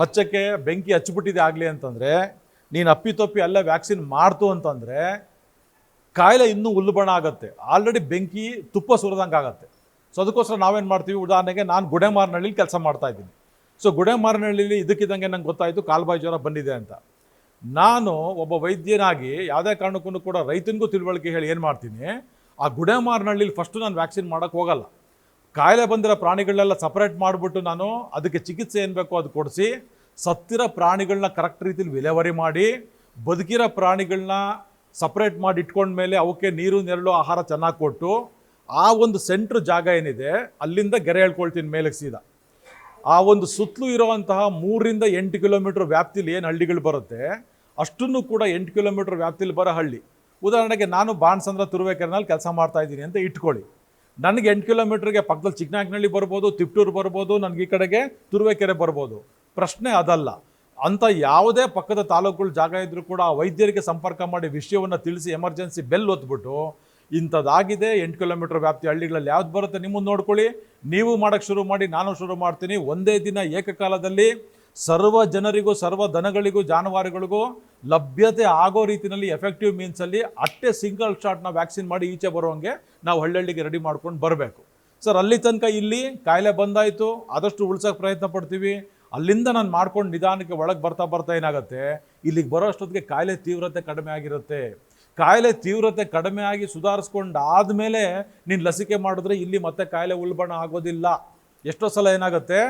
ಹಚ್ಚಕ್ಕೆ ಬೆಂಕಿ ಹಚ್ಚಿಬಿಟ್ಟಿದೆ ಆಗಲಿ ಅಂತಂದರೆ, ನೀನು ಅಪ್ಪಿತಪ್ಪಿ ಅಲ್ಲ ವ್ಯಾಕ್ಸಿನ್ ಮಾಡ್ತು ಅಂತಂದರೆ, ಕಾಯಿಲೆ ಇನ್ನೂ ಉಲ್ಬಣ ಆಗುತ್ತೆ. ಆಲ್ರೆಡಿ ಬೆಂಕಿ ತುಪ್ಪ ಸುರಿದಂಗೆ ಆಗುತ್ತೆ. ಸೊ ಅದಕ್ಕೋಸ್ಕರ ನಾವೇನು ಮಾಡ್ತೀವಿ? ಉದಾಹರಣೆಗೆ ನಾನು ಗುಡೆಮಾರನಹಳ್ಳಿಲಿ ಕೆಲಸ ಮಾಡ್ತಾ ಇದ್ದೀನಿ. ಸೊ ಗುಡೆಮಾರನಹಳ್ಳಿಲಿ ಇದಕ್ಕಿದ್ದಂಗೆ ನಂಗೆ ಗೊತ್ತಾಯಿತು, ಕಾಲ್ಬಾಯಿ ಜ್ವರ ಬಂದಿದೆ ಅಂತ. ನಾನು ಒಬ್ಬ ವೈದ್ಯನಾಗಿ ಯಾವುದೇ ಕಾರಣಕ್ಕೂ ಕೂಡ ರೈತನಿಗೂ ತಿಳುವಳಿಕೆ ಹೇಳಿ ಏನು ಮಾಡ್ತೀನಿ? ಆ ಗುಡೆಮಾರನಹಳ್ಳಿಲಿ ಫಸ್ಟು ನಾನು ವ್ಯಾಕ್ಸಿನ್ ಮಾಡೋಕ್ಕೆ ಹೋಗಲ್ಲ. ಕಾಯಿಲೆ ಬಂದಿರೋ ಪ್ರಾಣಿಗಳನ್ನೆಲ್ಲ ಸಪ್ರೇಟ್ ಮಾಡಿಬಿಟ್ಟು ನಾನು ಅದಕ್ಕೆ ಚಿಕಿತ್ಸೆ ಏನು ಬೇಕೋ ಅದು ಕೊಡಿಸಿ, ಸತ್ತಿರೋ ಪ್ರಾಣಿಗಳನ್ನ ಕರೆಕ್ಟ್ ರೀತಿಲಿ ವಿಲೇವರಿ ಮಾಡಿ, ಬದುಕಿರೋ ಪ್ರಾಣಿಗಳನ್ನ ಸಪ್ರೇಟ್ ಮಾಡಿ ಇಟ್ಕೊಂಡ್ಮೇಲೆ ಅವಕ್ಕೆ ನೀರು, ನೆರಳು, ಆಹಾರ ಚೆನ್ನಾಗಿ ಕೊಟ್ಟು, ಆ ಒಂದು ಸೆಂಟ್ರ್ ಜಾಗ ಏನಿದೆ, ಅಲ್ಲಿಂದ ಗೆರೆ ಹೇಳ್ಕೊಳ್ತೀನಿ ಮೇಲಕ್ಕೆ ಸೀದಾ. ಆ ಒಂದು ಸುತ್ತಲೂ ಇರುವಂತಹ ಮೂರರಿಂದ ಎಂಟು ಕಿಲೋಮೀಟ್ರ್ ವ್ಯಾಪ್ತಿಲಿ ಏನು ಹಳ್ಳಿಗಳು ಬರುತ್ತೆ, ಅಷ್ಟನ್ನು ಕೂಡ ಎಂಟು ಕಿಲೋಮೀಟ್ರ್ ವ್ಯಾಪ್ತಿಲಿ ಬರೋ ಹಳ್ಳಿ. ಉದಾಹರಣೆಗೆ ನಾನು ಬಾಣಸಂದ್ರ ತುರುವೇಕೆರೆನಲ್ಲಿ ಕೆಲಸ ಮಾಡ್ತಾ ಇದ್ದೀನಿ ಅಂತ ಇಟ್ಕೊಳ್ಳಿ. ನನಗೆ ಎಂಟು ಕಿಲೋಮೀಟ್ರಿಗೆ ಪಕ್ಕದಲ್ಲಿ ಚಿಕ್ಕನಾಕ್ನಳ್ಳಿ ಬರ್ಬೋದು, ತಿಪ್ಟೂರು ಬರ್ಬೋದು, ನನಗೆ ಈ ಕಡೆಗೆ ತುರುವೇಕೆರೆ ಬರ್ಬೋದು. ಪ್ರಶ್ನೆ ಅದಲ್ಲ. ಅಂಥ ಯಾವುದೇ ಪಕ್ಕದ ತಾಲೂಕುಗಳ ಜಾಗ ಇದ್ದರೂ ಕೂಡ ಆ ವೈದ್ಯರಿಗೆ ಸಂಪರ್ಕ ಮಾಡಿ ವಿಷಯವನ್ನು ತಿಳಿಸಿ ಎಮರ್ಜೆನ್ಸಿ ಬೆಲ್ ಒತ್ಬಿಟ್ಟು, ಇಂಥದ್ದಾಗಿದೆ, ಎಂಟು ಕಿಲೋಮೀಟರ್ ವ್ಯಾಪ್ತಿ ಹಳ್ಳಿಗಳಲ್ಲಿ ಯಾವ್ದು ಬರುತ್ತೆ ನಿಮ್ಮನ್ನು ನೋಡ್ಕೊಳ್ಳಿ. ನೀವು ಮಾಡೋಕ್ಕೆ ಶುರು ಮಾಡಿ, ನಾನು ಶುರು ಮಾಡ್ತೀನಿ. ಒಂದೇ ದಿನ ಏಕಕಾಲದಲ್ಲಿ ಸರ್ವ ಜನರಿಗೂ, ಸರ್ವ ದನಗಳಿಗೂ, ಜಾನುವಾರುಗಳಿಗೂ ಲಭ್ಯತೆ ಆಗೋ ರೀತಿಯಲ್ಲಿ ಎಫೆಕ್ಟಿವ್ ಮೀನ್ಸಲ್ಲಿ ಅಟ್ಟೆ ಸಿಂಗಲ್ ಶಾಟ್ನ ವ್ಯಾಕ್ಸಿನ್ ಮಾಡಿ ಈಚೆ ಬರೋಂಗೆ ನಾವು ಹಳ್ಳಿಗೆ ರೆಡಿ ಮಾಡ್ಕೊಂಡು ಬರಬೇಕು. ಸರ್ ಅಲ್ಲಿ ತನಕ ಇಲ್ಲಿ ಕಾಯಿಲೆ ಬಂದಾಯಿತು, ಆದಷ್ಟು ಉಳ್ಸೋಕೆ ಪ್ರಯತ್ನ ಪಡ್ತೀವಿ. ಅಲ್ಲಿಂದ ನಾನು ಮಾಡ್ಕೊಂಡು ನಿಧಾನಕ್ಕೆ ಒಳಗೆ ಬರ್ತಾ ಬರ್ತಾ ಏನಾಗುತ್ತೆ? ಇಲ್ಲಿಗೆ ಬರೋ ಅಷ್ಟೊತ್ತಿಗೆ ಕಾಯಿಲೆ ತೀವ್ರತೆ ಕಡಿಮೆ ಆಗಿರುತ್ತೆ. ಕಾಯಿಲೆ ತೀವ್ರತೆ ಕಡಿಮೆ ಆಗಿ ಸುಧಾರಿಸ್ಕೊಂಡು ಆದಮೇಲೆ ನೀನು ಲಸಿಕೆ ಮಾಡಿದ್ರೆ ಇಲ್ಲಿ ಮತ್ತೆ ಕಾಯಿಲೆ ಉಲ್ಬಣ ಆಗೋದಿಲ್ಲ. ಎಷ್ಟೋ ಸಲ ಏನಾಗುತ್ತೆ?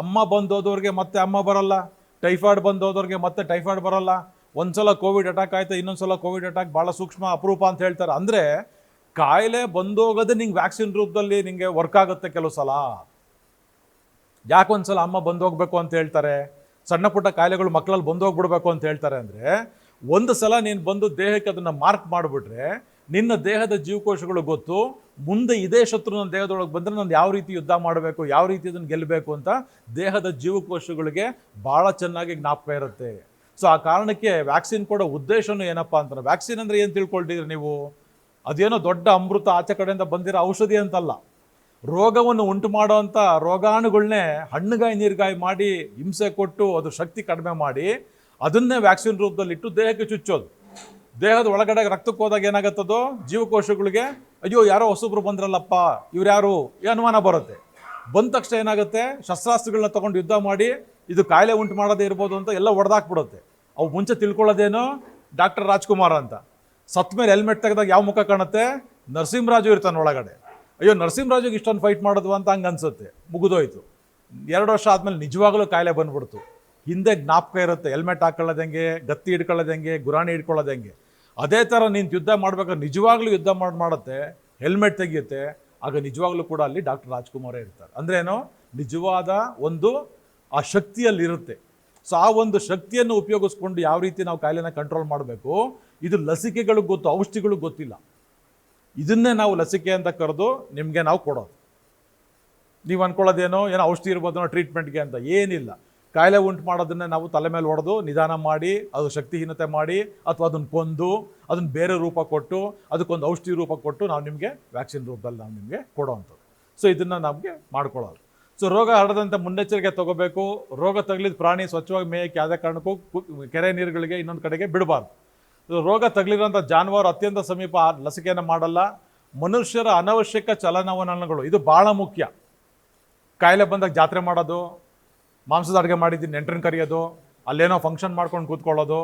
ಅಮ್ಮ ಬಂದೋದವ್ರಿಗೆ ಮತ್ತೆ ಅಮ್ಮ ಬರಲ್ಲ, ಟೈಫಾಯ್ಡ್ ಬಂದೋದವ್ರಿಗೆ ಮತ್ತೆ ಟೈಫಾಯ್ಡ್ ಬರಲ್ಲ. ಒಂದ್ಸಲ ಕೋವಿಡ್ ಅಟ್ಯಾಕ್ ಆಯ್ತು, ಇನ್ನೊಂದ್ಸಲ ಕೋವಿಡ್ ಅಟ್ಯಾಕ್ ಭಾಳ ಸೂಕ್ಷ್ಮ, ಅಪರೂಪ ಅಂತ ಹೇಳ್ತಾರೆ. ಅಂದರೆ ಕಾಯಿಲೆ ಬಂದೋಗೋದೇ ನಿಂಗೆ ವ್ಯಾಕ್ಸಿನ್ ರೂಪದಲ್ಲಿ ನಿಮಗೆ ವರ್ಕ್ ಆಗುತ್ತೆ ಕೆಲವು ಸಲ. ಯಾಕೆ ಒಂದ್ಸಲ ಅಮ್ಮ ಬಂದೋಗ್ಬೇಕು ಅಂತ ಹೇಳ್ತಾರೆ, ಸಣ್ಣ ಪುಟ್ಟ ಕಾಯಿಲೆಗಳು ಮಕ್ಕಳಲ್ಲಿ ಬಂದೋಗ್ಬಿಡ್ಬೇಕು ಅಂತ ಹೇಳ್ತಾರೆ ಅಂದರೆ ಒಂದು ಸಲ ನೀನು ಬಂದು ದೇಹಕ್ಕೆ ಅದನ್ನು ಮಾರ್ಕ್ ಮಾಡಿಬಿಟ್ರೆ, ನಿನ್ನ ದೇಹದ ಜೀವಕೋಶಗಳು ಗೊತ್ತು ಮುಂದೆ ಇದೇ ಶತ್ರು ನನ್ನ ದೇಹದೊಳಗೆ ಬಂದರೆ ನಾನು ಯಾವ ರೀತಿ ಯುದ್ಧ ಮಾಡಬೇಕು, ಯಾವ ರೀತಿ ಅದನ್ನು ಗೆಲ್ಲಬೇಕು ಅಂತ ದೇಹದ ಜೀವಕೋಶಗಳಿಗೆ ಭಾಳ ಚೆನ್ನಾಗಿ ಜ್ಞಾಪಕ ಇರುತ್ತೆ. ಸೊ ಆ ಕಾರಣಕ್ಕೆ ವ್ಯಾಕ್ಸಿನ್ ಕೊಡೋ ಉದ್ದೇಶನೂ ಏನಪ್ಪ ಅಂತಾರೆ ವ್ಯಾಕ್ಸಿನ್ ಅಂದರೆ ಏನು ತಿಳ್ಕೊಳ್ತಿದ್ರಿ ನೀವು? ಅದೇನೋ ದೊಡ್ಡ ಅಮೃತ ಆಚೆ ಕಡೆಯಿಂದ ಬಂದಿರೋ ಔಷಧಿ ಅಂತಲ್ಲ. ರೋಗವನ್ನು ಉಂಟು ಮಾಡೋವಂಥ ರೋಗಾಣುಗಳನ್ನೇ ಹಣ್ಣುಗಾಯಿ, ನೀರುಗಾಯಿ ಮಾಡಿ ಹಿಂಸೆ ಕೊಟ್ಟು ಅದು ಶಕ್ತಿ ಕಡಿಮೆ ಮಾಡಿ ಅದನ್ನೇ ವ್ಯಾಕ್ಸಿನ್ ರೂಪದಲ್ಲಿಟ್ಟು ದೇಹಕ್ಕೆ ಚುಚ್ಚೋದು. ದೇಹದ ಒಳಗಡೆ ರಕ್ತಕ್ಕೆ ಹೋದಾಗ ಏನಾಗುತ್ತದೋ, ಜೀವಕೋಶಗಳಿಗೆ ಅಯ್ಯೋ, ಯಾರೋ ಹೊಸಬ್ರು ಬಂದ್ರಲ್ಲಪ್ಪ, ಇವ್ರು ಯಾರು? ಈ ಅನುಮಾನ ಬರುತ್ತೆ. ಬಂದ ತಕ್ಷಣ ಏನಾಗುತ್ತೆ? ಶಸ್ತ್ರಾಸ್ತ್ರಗಳನ್ನ ತಗೊಂಡು ಯುದ್ಧ ಮಾಡಿ, ಇದು ಕಾಯಿಲೆ ಉಂಟು ಮಾಡೋದೇ ಇರ್ಬೋದು ಅಂತ ಎಲ್ಲ ಹೊಡೆದಾಕ್ಬಿಡುತ್ತೆ ಅವು ಮುಂಚೆ ತಿಳ್ಕೊಳ್ಳೋದೇನು? ಡಾಕ್ಟರ್ ರಾಜ್ಕುಮಾರ್ ಅಂತ. ಸತ್ ಮೇಲೆ ಹೆಲ್ಮೆಟ್ ತೆಗೆದಾಗ ಯಾವ ಮುಖ ಕಾಣುತ್ತೆ? ನರಸಿಂಹರಾಜು ಇರ್ತಾನೆ ಒಳಗಡೆ. ಅಯ್ಯೋ, ನರಸಿಂಹರಾಜುಗೆ ಇಷ್ಟೊಂದು ಫೈಟ್ ಮಾಡೋದು ಅಂತ ಹಂಗೆ ಅನ್ಸುತ್ತೆ. ಮುಗಿದೋಯ್ತು. ಎರಡು ವರ್ಷ ಆದಮೇಲೆ ನಿಜವಾಗ್ಲೂ ಕಾಯಿಲೆ ಬಂದ್ಬಿಡ್ತು. ಹಿಂದೆ ಜ್ಞಾಪಕ ಇರುತ್ತೆ, ಹೆಲ್ಮೆಟ್ ಹಾಕೊಳ್ಳೋದಂಗೆ ಗತ್ತಿ ಹಿಡ್ಕೊಳ್ಳೋದಂಗೆ ಗುರಾಣಿ ಹಿಡ್ಕೊಳ್ಳೋದಂಗೆ ಅದೇ ಥರ ನೀನು ಯುದ್ಧ ಮಾಡ್ಬೇಕಾದ್ರೆ ನಿಜವಾಗ್ಲೂ ಯುದ್ಧ ಮಾಡಿ ಮಾಡುತ್ತೆ ಹೆಲ್ಮೆಟ್ ತೆಗಿಯುತ್ತೆ, ಆಗ ನಿಜವಾಗ್ಲೂ ಕೂಡ ಅಲ್ಲಿ ಡಾಕ್ಟರ್ ರಾಜ್ಕುಮಾರೇ ಇರ್ತಾರೆ. ಅಂದ್ರೆ ಏನು ನಿಜವಾದ ಒಂದು, ಆ ಶಕ್ತಿಯಲ್ಲಿರುತ್ತೆ. ಸೊ ಆ ಒಂದು ಶಕ್ತಿಯನ್ನು ಉಪಯೋಗಿಸ್ಕೊಂಡು ಯಾವ ರೀತಿ ನಾವು ಕಾಯಿಲೆನ ಕಂಟ್ರೋಲ್ ಮಾಡಬೇಕು? ಇದು ಲಸಿಕೆಗಳಿಗೆ ಗೊತ್ತು, ಔಷಧಿಗಳಿಗೆ ಗೊತ್ತಿಲ್ಲ. ಇದನ್ನೇ ನಾವು ಲಸಿಕೆ ಅಂತ ಕರೆದು ನಿಮಗೆ ನಾವು ಕೊಡೋದು. ನೀವು ಅಂದ್ಕೊಳ್ಳೋದೇನೋ ಏನೋ ಔಷಧಿ ಇರ್ಬೋದೇನೋ ಟ್ರೀಟ್ಮೆಂಟ್ಗೆ ಅಂತ ಏನಿಲ್ಲ. ಕಾಯಿಲೆ ಉಂಟು ಮಾಡೋದನ್ನ ನಾವು ತಲೆ ಮೇಲೆ ಹೊಡೆದು ನಿಧಾನ ಮಾಡಿ, ಅದು ಶಕ್ತಿಹೀನತೆ ಮಾಡಿ ಅಥವಾ ಅದನ್ನು ಕೊಂದು, ಅದನ್ನು ಬೇರೆ ರೂಪ ಕೊಟ್ಟು, ಅದಕ್ಕೊಂದು ಔಷಧಿ ರೂಪ ಕೊಟ್ಟು ನಾವು ನಿಮಗೆ ವ್ಯಾಕ್ಸಿನ್ ರೂಪದಲ್ಲಿ ನಾವು ನಿಮಗೆ ಕೊಡೋವಂಥದ್ದು. ಸೊ ಇದನ್ನು ನಮಗೆ ಮಾಡ್ಕೊಳ್ಳೋದು. ಸೊ ರೋಗ ಹರಡದಂತೆ ಮುನ್ನೆಚ್ಚರಿಕೆ ತಗೋಬೇಕು. ರೋಗ ತಗಲಿದ ಪ್ರಾಣಿ ಸ್ವಚ್ಛವಾಗಿ ಮೇಯಕ್ಕೆ ಯಾವುದೇ ಕಾರಣಕ್ಕೂ ಕೆರೆ ನೀರುಗಳಿಗೆ ಇನ್ನೊಂದು ಕಡೆಗೆ ಬಿಡಬಾರ್ದು. ರೋಗ ತಗಲಿರೋಂಥ ಜಾನುವಾರು ಅತ್ಯಂತ ಸಮೀಪ ಲಸಿಕೆಯನ್ನು ಮಾಡಲ್ಲ. ಮನುಷ್ಯರ ಅನವಶ್ಯಕ ಚಲನವಲನಗಳು, ಇದು ಭಾಳ ಮುಖ್ಯ. ಕಾಯಿಲೆ ಬಂದಾಗ ಜಾತ್ರೆ ಮಾಡೋದು ಮಾಂಸದ ಅಡುಗೆ ಮಾಡಿದ್ದೀನಿ ನೆಂಟ್ರನ್ನ ಕರೆಯೋದು, ಅಲ್ಲೇನೋ ಫಂಕ್ಷನ್ ಮಾಡ್ಕೊಂಡು ಕೂತ್ಕೊಳ್ಳೋದು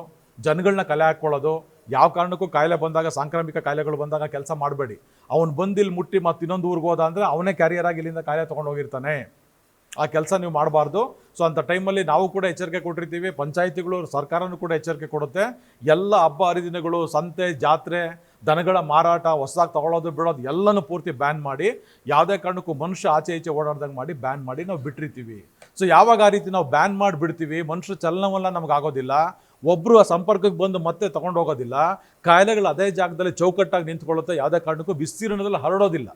ಜನಗಳನ್ನ ಕಲೆ ಹಾಕ್ಕೊಳ್ಳೋದು, ಯಾವ ಕಾರಣಕ್ಕೂ ಕಾಯಿಲೆ ಬಂದಾಗ, ಸಾಂಕ್ರಾಮಿಕ ಕಾಯಿಲೆಗಳು ಬಂದಾಗ ಕೆಲಸ ಮಾಡಬೇಡಿ. ಅವ್ನು ಬಂದು ಇಲ್ಲಿ ಮುಟ್ಟಿ ಮತ್ತು ಇನ್ನೊಂದು ಊರಿಗೆ ಹೋದ ಅಂದರೆ ಅವನೇ ಕ್ಯಾರಿಯರ್ ಆಗಿ ಇಲ್ಲಿಂದ ಕಾಯಿಲೆ ತೊಗೊಂಡು ಹೋಗಿರ್ತಾನೆ. ಆ ಕೆಲಸ ನೀವು ಮಾಡಬಾರ್ದು. ಸೊ ಅಂಥ ಟೈಮಲ್ಲಿ ನಾವು ಕೂಡ ಎಚ್ಚರಿಕೆ ಕೊಟ್ಟಿರ್ತೀವಿ. ಪಂಚಾಯಿತಿಗಳು ಸರ್ಕಾರನೂ ಕೂಡ ಎಚ್ಚರಿಕೆ ಕೊಡುತ್ತೆ. ಎಲ್ಲ ಹಬ್ಬ ಹರಿದಿನಗಳು, ಸಂತೆ, ಜಾತ್ರೆ ದನಗಳ ಮಾರಾಟ, ಹೊಸದಾಗಿ ತಗೊಳ್ಳೋದು ಬಿಡೋದು ಎಲ್ಲನೂ ಪೂರ್ತಿ ಬ್ಯಾನ್ ಮಾಡಿ, ಯಾವುದೇ ಕಾರಣಕ್ಕೂ ಮನುಷ್ಯ ಆಚೆ ಈಚೆ ಓಡಾಡ್ದಂಗೆ ಮಾಡಿ ಬ್ಯಾನ್ ಮಾಡಿ ನಾವು ಬಿಟ್ಟಿರ್ತೀವಿ. ಸೊ ಯಾವಾಗ ಆ ರೀತಿ ನಾವು ಬ್ಯಾನ್ ಮಾಡಿ ಬಿಡ್ತೀವಿ ಮನುಷ್ಯ ಚಲನವಲ್ಲ ನಮ್ಗೆ ಆಗೋದಿಲ್ಲ ಒಬ್ಬರು ಆ ಸಂಪರ್ಕಕ್ಕೆ ಬಂದು ಮತ್ತೆ ತಗೊಂಡು ಹೋಗೋದಿಲ್ಲ, ಕಾಯಿಲೆಗಳು ಅದೇ ಜಾಗದಲ್ಲಿ ಚೌಕಟ್ಟಾಗಿ ನಿಂತ್ಕೊಳ್ಳುತ್ತೆ, ಯಾವುದೇ ಕಾರಣಕ್ಕೂ ವಿಸ್ತೀರ್ಣದಲ್ಲಿ ಹರಡೋದಿಲ್ಲ.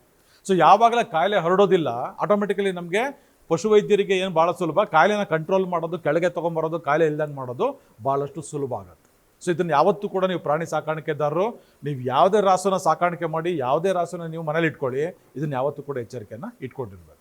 ಸೊ ಯಾವಾಗಲೇ ಕಾಯಿಲೆ ಹರಡೋದಿಲ್ಲ ಆಟೋಮೆಟಿಕಲಿ ನಮಗೆ ಪಶುವೈದ್ಯರಿಗೆ ಏನು ಭಾಳ ಸುಲಭ, ಕಾಯಿಲೆನ ಕಂಟ್ರೋಲ್ ಮಾಡೋದು, ಕೆಳಗೆ ತೊಗೊಂಬರೋದು, ಕಾಯಿಲೆ ಇಲ್ದಂಗೆ ಮಾಡೋದು ಭಾಳಷ್ಟು ಸುಲಭ ಆಗುತ್ತೆ. ಸೊ ಇದನ್ನು ಯಾವತ್ತೂ ಕೂಡ ನೀವು ಪ್ರಾಣಿ ಸಾಕಾಣಿಕೆದಾರರು, ನೀವು ಯಾವುದೇ ರಾಸನ ಸಾಕಾಣಿಕೆ ಮಾಡಿ, ಯಾವುದೇ ರಾಸನ ನೀವು ಮನೇಲಿ ಇಟ್ಕೊಳ್ಳಿ, ಇದನ್ನು ಯಾವತ್ತೂ ಕೂಡ ಎಚ್ಚರಿಕೆಯನ್ನು ಇಟ್ಕೊಂಡಿರ್ಬೇಕು.